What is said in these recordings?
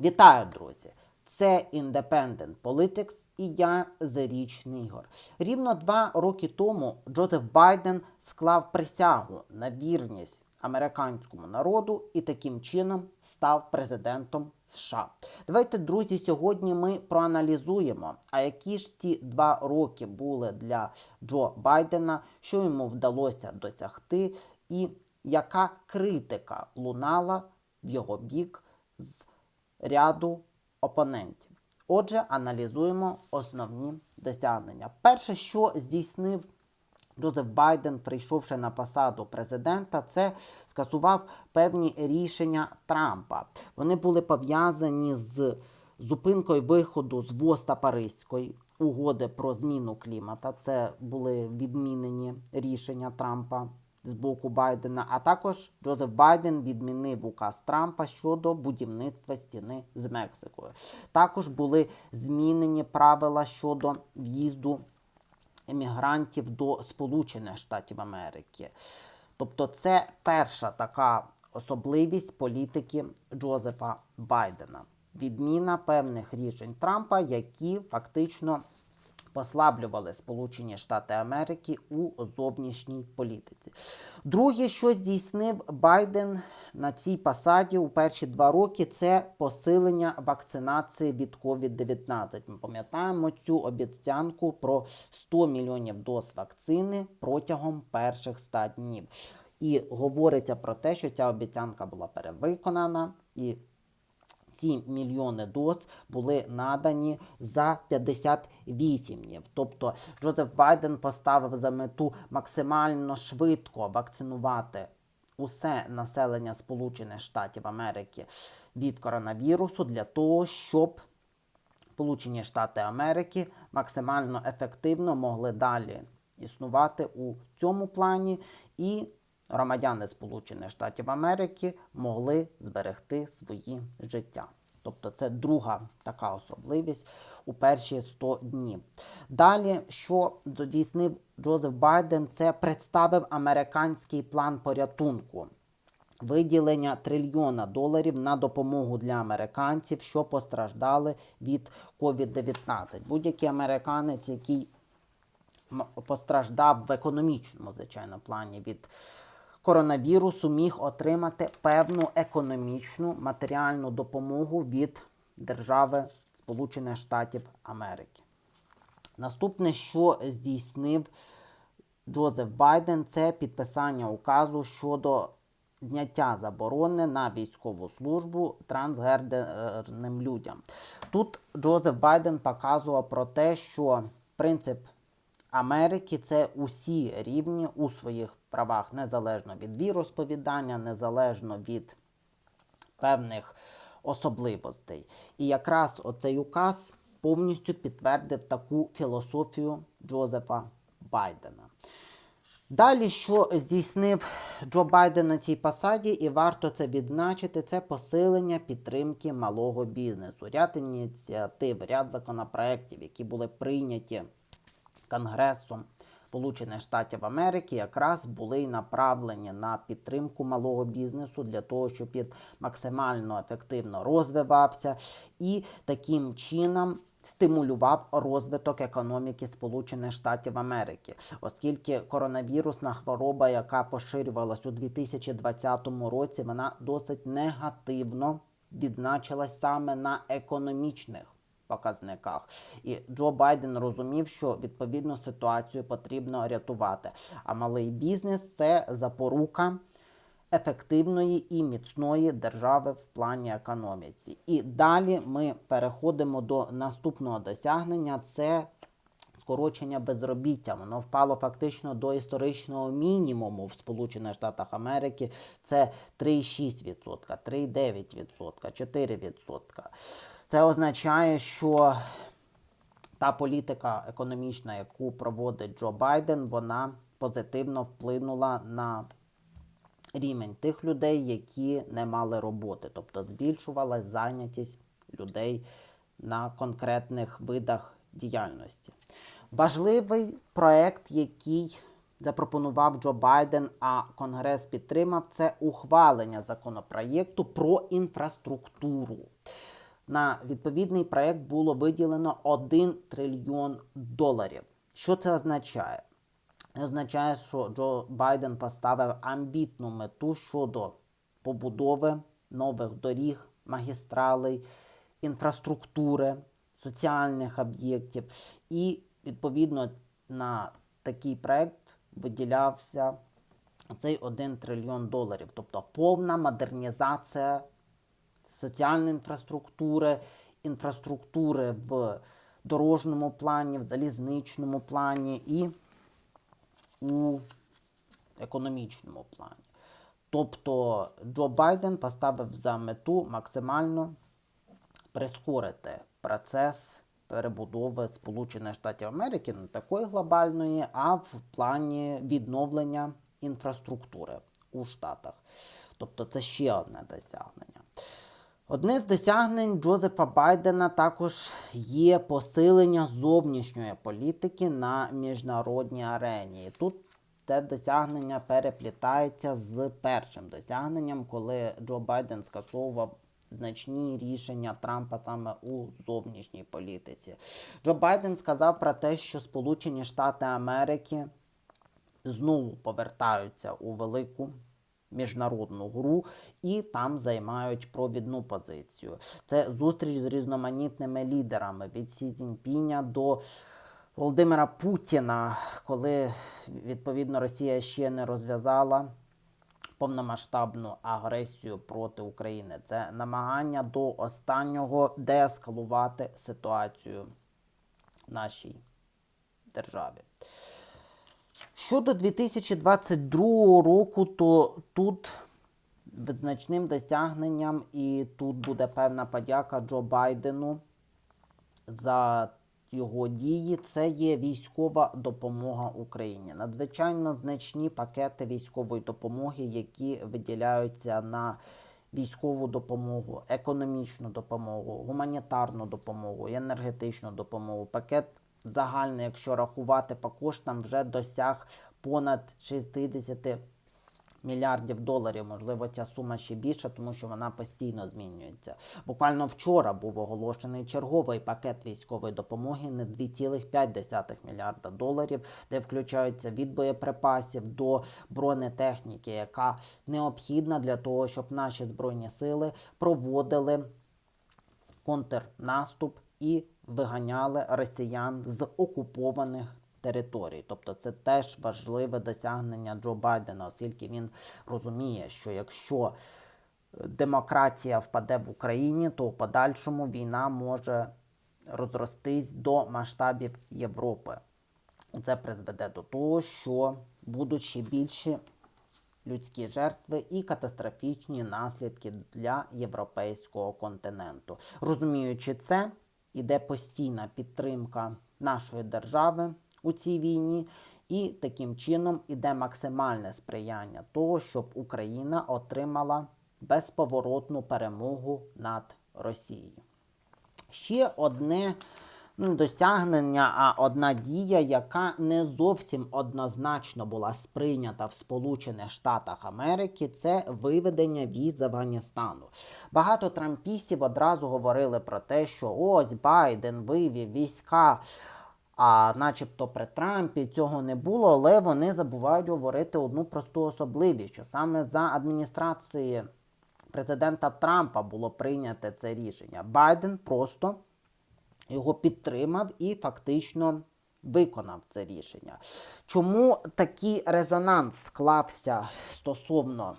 Вітаю, друзі! Це Independent Politics і я Зарічний Ігор. Рівно два роки тому Джозеф Байден склав присягу на вірність американському народу і таким чином став президентом США. Давайте, друзі, сьогодні ми проаналізуємо, а які ж ті два роки були для Джо Байдена, що йому вдалося досягти, і яка критика лунала в його бік з ряду опонентів. Отже, аналізуємо основні досягнення. Перше, що здійснив Джозеф Байден, прийшовши на посаду президента, це скасував певні рішення Трампа. Вони були пов'язані з зупинкою виходу з ВОСТа Паризької угоди про зміну клімата. Це були відмінені рішення Трампа з боку Байдена. А також Джозеф Байден відмінив указ Трампа щодо будівництва стіни з Мексикою. Також були змінені правила щодо в'їзду емігрантів до Сполучених Штатів Америки. Тобто, це перша така особливість політики Джозефа Байдена. Відміна певних рішень Трампа, які фактично послаблювали Сполучені Штати Америки у зовнішній політиці. Друге, що здійснив Байден на цій посаді у перші два роки, це посилення вакцинації від COVID-19. Ми пам'ятаємо цю обіцянку про 100 мільйонів доз вакцини протягом перших 100 днів. І говориться про те, що ця обіцянка була перевиконана і ці мільйони доз були надані за 58 днів. Тобто Джозеф Байден поставив за мету максимально швидко вакцинувати усе населення Сполучених Штатів Америки від коронавірусу для того, щоб Сполучені Штати Америки максимально ефективно могли далі існувати у цьому плані і громадяни Сполучених Штатів Америки могли зберегти свої життя. Тобто це друга така особливість у перші 100 днів. Далі, що здійснив Джозеф Байден, це представив американський план порятунку. Виділення трильйона доларів на допомогу для американців, що постраждали від COVID-19. Будь-який американець, який постраждав в економічному, звичайно, плані від коронавірусу міг отримати певну економічну матеріальну допомогу від держави Сполучених Штатів Америки. Наступне, що здійснив Джозеф Байден, це підписання указу щодо зняття заборони на військову службу трансгендерним людям. Тут Джозеф Байден показував про те, що принцип Америки це усі рівні у своїх правах, незалежно від віросповідання, незалежно від певних особливостей. І якраз оцей указ повністю підтвердив таку філософію Джозефа Байдена. Далі, що здійснив Джо Байден на цій посаді, і варто це відзначити, це посилення підтримки малого бізнесу. Ряд ініціатив, ряд законопроєктів, які були прийняті Конгресом Сполучених Штатів Америки якраз були направлені на підтримку малого бізнесу для того, щоб він максимально ефективно розвивався і таким чином. Стимулював розвиток економіки Сполучених Штатів Америки, оскільки коронавірусна хвороба, яка поширювалась у 2020 році, вона досить негативно відзначилась саме на економічних показниках. І Джо Байден розумів, що відповідну ситуацію потрібно рятувати. А малий бізнес це запорука. Ефективної і міцної держави в плані економіці. І далі ми переходимо до наступного досягнення: це скорочення безробіття. Воно впало фактично до історичного мінімуму в Сполучених Штатах Америки. Це 3,6%, 3,9%, 4%. Це означає, що та політика економічна, яку проводить Джо Байден, вона позитивно вплинула на рівень тих людей, які не мали роботи, тобто збільшувалась зайнятість людей на конкретних видах діяльності. Важливий проект, який запропонував Джо Байден, а Конгрес підтримав, це ухвалення законопроєкту про інфраструктуру. На відповідний проект було виділено 1 трильйон доларів. Що це означає? Це означає, що Джо Байден поставив амбітну мету щодо побудови нових доріг, магістралей, інфраструктури, соціальних об'єктів. І відповідно на такий проект виділявся цей 1 трильйон доларів, тобто повна модернізація соціальної інфраструктури, інфраструктури в дорожньому плані, в залізничному плані і у економічному плані. Тобто Джо Байден поставив за мету максимально прискорити процес перебудови Сполучених Штатів Америки не такої глобальної, а в плані відновлення інфраструктури у Штатах. Тобто це ще одне досягнення. Одне з досягнень Джозефа Байдена також є посилення зовнішньої політики на міжнародній арені. І тут це досягнення переплітається з першим досягненням, коли Джо Байден скасовував значні рішення Трампа саме у зовнішній політиці. Джо Байден сказав про те, що Сполучені Штати Америки знову повертаються у велику міжнародну гру і там займають провідну позицію. Це зустріч з різноманітними лідерами від Сі Цзіньпіня до Володимира Путіна, коли відповідно Росія ще не розв'язала повномасштабну агресію проти України. Це намагання до останнього деескалувати ситуацію в нашій державі. Щодо 2022 року, то тут значним досягненням, і тут буде певна подяка Джо Байдену за його дії. Це є військова допомога Україні. Надзвичайно значні пакети військової допомоги, які виділяються на військову допомогу, економічну допомогу, гуманітарну допомогу, енергетичну допомогу. Пакет загальний, якщо рахувати по коштам, вже досяг понад 60 мільярдів доларів. Можливо, ця сума ще більша, тому що вона постійно змінюється. Буквально вчора був оголошений черговий пакет військової допомоги на 2,5 мільярда доларів, де включаються від боєприпасів до бронетехніки, яка необхідна для того, щоб наші збройні сили проводили контрнаступ і виганяли росіян з окупованих територій. Тобто це теж важливе досягнення Джо Байдена, оскільки він розуміє, що якщо демократія впаде в Україні, то в подальшому війна може розростись до масштабів Європи. Це призведе до того, що будуть ще більші людські жертви і катастрофічні наслідки для європейського континенту. Розуміючи це, іде постійна підтримка нашої держави у цій війні, і таким чином іде максимальне сприяння того, щоб Україна отримала безповоротну перемогу над Росією. Ще одне досягнення, а одна дія, яка не зовсім однозначно була сприйнята в Сполучених Штатах Америки, це виведення віз з Афганістану. Багато трампістів одразу говорили про те, що ось Байден вивів війська. А начебто при Трампі цього не було, але вони забувають говорити одну просту особливість, що саме за адміністрації президента Трампа було прийнято це рішення. Байден просто його підтримав і фактично виконав це рішення. Чому такий резонанс склався стосовно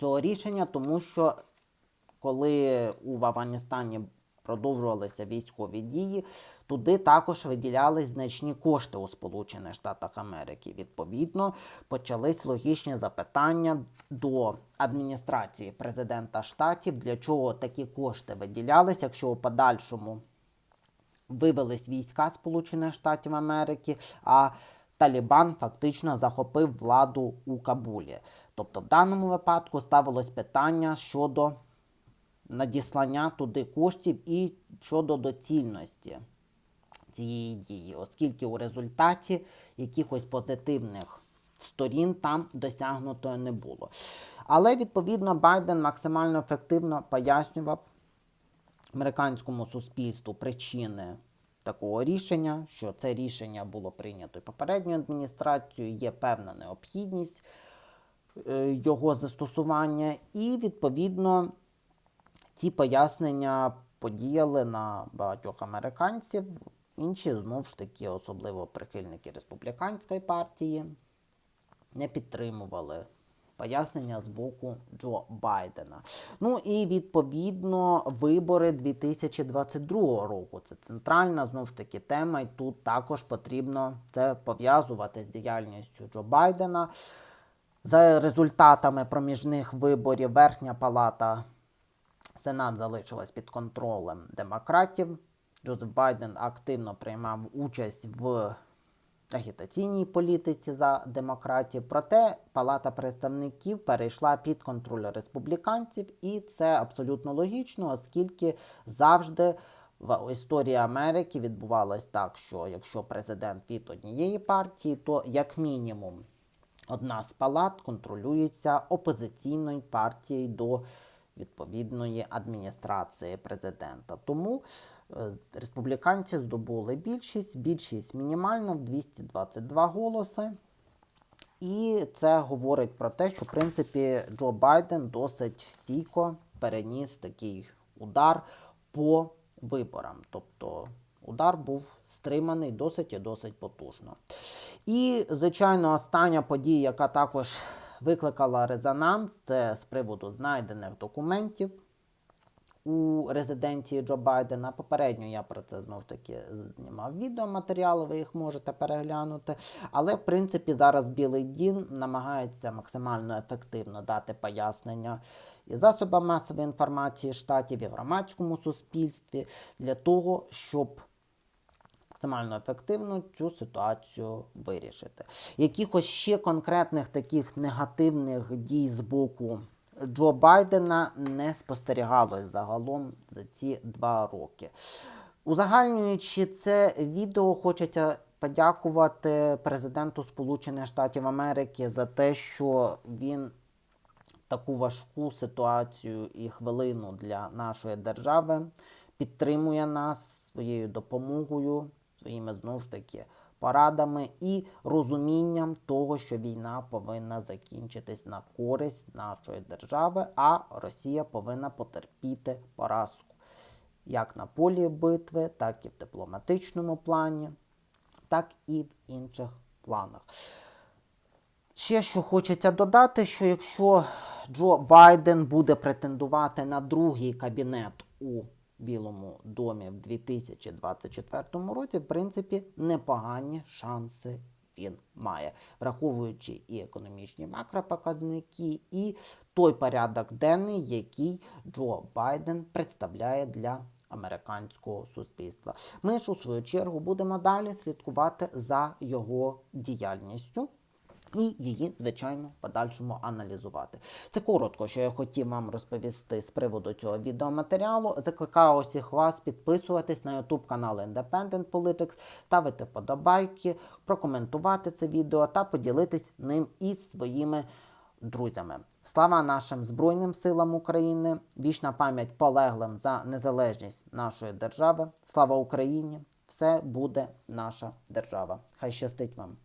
цього рішення? Тому що коли у Афганістані продовжувалися військові дії, туди також виділялись значні кошти у Сполучених Штатах Америки. Відповідно, почались логічні запитання до адміністрації президента штатів, для чого такі кошти виділялись, якщо у подальшому вивелись війська Сполучених Штатів Америки, а Талібан фактично захопив владу у Кабулі. Тобто, в даному випадку ставилось питання щодо надіслання туди коштів і щодо доцільності цієї дії, оскільки у результаті якихось позитивних сторін там досягнуто не було. Але відповідно Байден максимально ефективно пояснював американському суспільству причини такого рішення, що це рішення було прийнято попередньою адміністрацією, є певна необхідність е, його застосування, і відповідно ці пояснення подіяли на багатьох американців. Інші знову ж таки, особливо прихильники республіканської партії, не підтримували пояснення з боку Джо Байдена. Ну і відповідно вибори 2022 року. Це центральна знову ж таки тема, і тут також потрібно це пов'язувати з діяльністю Джо Байдена. За результатами проміжних виборів Верхня Палата Сенат залишилась під контролем демократів. Джозеф Байден активно приймав участь в агітаційній політиці за демократів. Проте Палата представників перейшла під контроль республіканців, і це абсолютно логічно, оскільки завжди в історії Америки відбувалось так, що якщо президент від однієї партії, то як мінімум одна з палат контролюється опозиційною партією до відповідної адміністрації президента. Тому е, республіканці здобули більшість, більшість мінімальна в 222 голоси. І це говорить про те, що в принципі Джо Байден досить стійко переніс такий удар по виборам. Тобто удар був стриманий досить і досить потужно. І, звичайно, остання подія, яка також викликала резонанс, це з приводу знайдених документів у резиденції Джо Байдена. Попередньо я про це знову ж таки знімав відеоматеріали, ви їх можете переглянути. Але, в принципі, зараз Білий Дін намагається максимально ефективно дати пояснення і засобам масової інформації штатів, і громадському суспільстві для того, щоб максимально ефективно цю ситуацію вирішити. Якихось ще конкретних таких негативних дій з боку Джо Байдена не спостерігалось загалом за ці два роки. Узагальнюючи це відео, хочеться подякувати президенту Сполучених Штатів Америки за те, що він таку важку ситуацію і хвилину для нашої держави підтримує нас своєю допомогою, своїми знову ж таки порадами і розумінням того, що війна повинна закінчитись на користь нашої держави, а Росія повинна потерпіти поразку як на полі битви, так і в дипломатичному плані, так і в інших планах. Ще що хочеться додати, що якщо Джо Байден буде претендувати на другий кабінет у Білому домі в 2024 році, в принципі, непогані шанси він має, враховуючи і економічні макропоказники, і той порядок денний, який Джо Байден представляє для американського суспільства. Ми ж у свою чергу будемо далі слідкувати за його діяльністю. І її, звичайно, подальшому аналізувати. Це коротко, що я хотів вам розповісти з приводу цього відеоматеріалу. Закликаю усіх вас підписуватись на YouTube канал Independent Politics, ставити подобайки, прокоментувати це відео та поділитись ним із своїми друзями. Слава нашим Збройним силам України! Вічна пам'ять полеглим за незалежність нашої держави. Слава Україні! Все буде наша держава. Хай щастить вам!